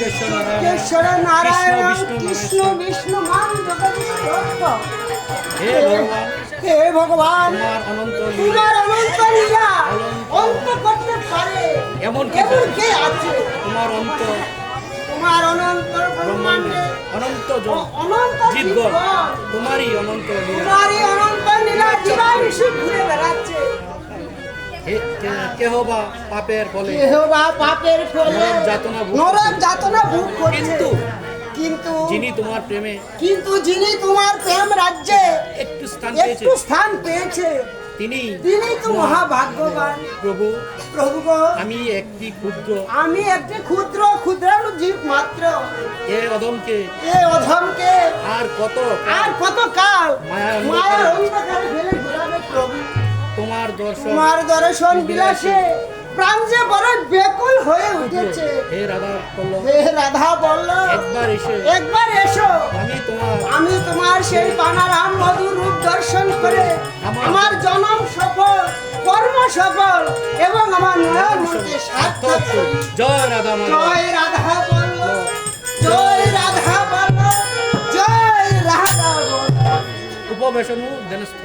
যজ্ঞেশ্বর নারায়ণ কৃষ্ণ, বিষ্ণু। হে ভগবান। তোমার অনন্ত লীলা। অন্ত করতে পারে। এমন কি আছে? তোমার অন্ত। তোমার অনন্ত ব্রহ্মাণ্ডে। অনন্ত অনন্ত জীবগণ। তোমারই অনন্ত তোমারই অনন্ত লীলা। জীবাণুষি ঘুরে কেহ বা পাপের ফলে? কেহ বা পাপের ফলে যাতনা নরক যাতনা ভোগ কিন্তু কিন্তু যিনি তোমার প্রেমে কিন্তু যিনি তোমার প্রেম রাজ্যে একটু স্থান পেয়েছে। একটু স্থান পেয়েছে। তিনি তিনি তো মহাভাগ্যবান। প্রভু। প্রভু আমি একটি ক্ষুদ্র। আমি একটি ক্ষুদ্র ক্ষুদ্রাণু জীব মাত্র। এ অদমকে এ অধমকে। আর কত আর কত কাল? মায়ার তোমার দর্শন। বিলাসে প্রাণ যে বড় বেকুল হয়ে উঠেছে। হে রাধা পল্লব হে রাধা বলল একবার এসে। একবার এসো। আমি তোমার আমি তোমার সেই পানারাম মধুর রূপ দর্শন করে আমার- জনম সফল কর্ম সফল এবং আমার নয়ন সার্থক জয় রাধা জয় রাধা বল্ল জয়। রাধা বল্ল জয় রাধা বল্ল উপবেশনু জনস্থ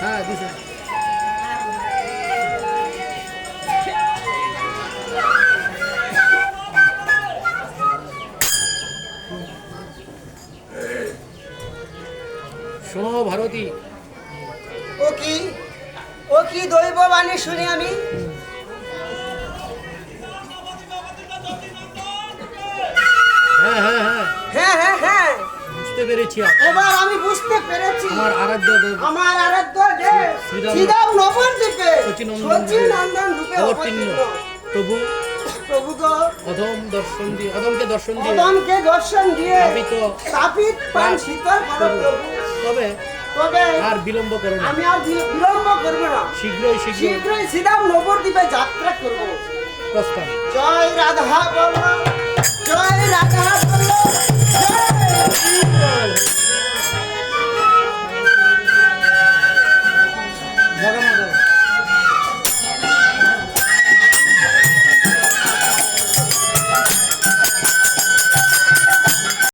হ্যাঁ দিছে। ভারতী। ও কি? ও কি দৈব বাণী শুনি আমি? পেরেছি। এবার আমি বুঝতে পেরেছি। আমার আরাধ্য দেব। আমার আরাধ্য শ্রীরাম- সচিনন্দন সচিনন্দন রূপে অবতীর্ণ। প্রভু। প্রভু গো। অধম দর্শন দিয়ে অধমকে দর্শন দিয়ে অদমকে দর্শন দিয়ে স্থাপিত তাপিত প্রাণ শীতল করো প্রভু। তবে তবে আর বিলম্ব করো না। আমি আর বিলম্ব করব না। শীঘ্রই শীঘ্রই। শীঘ্রই শ্রীরাম নবদ্বীপে যাত্রা করব। প্রস্থান। জয় রাধা জয় রাধা বল।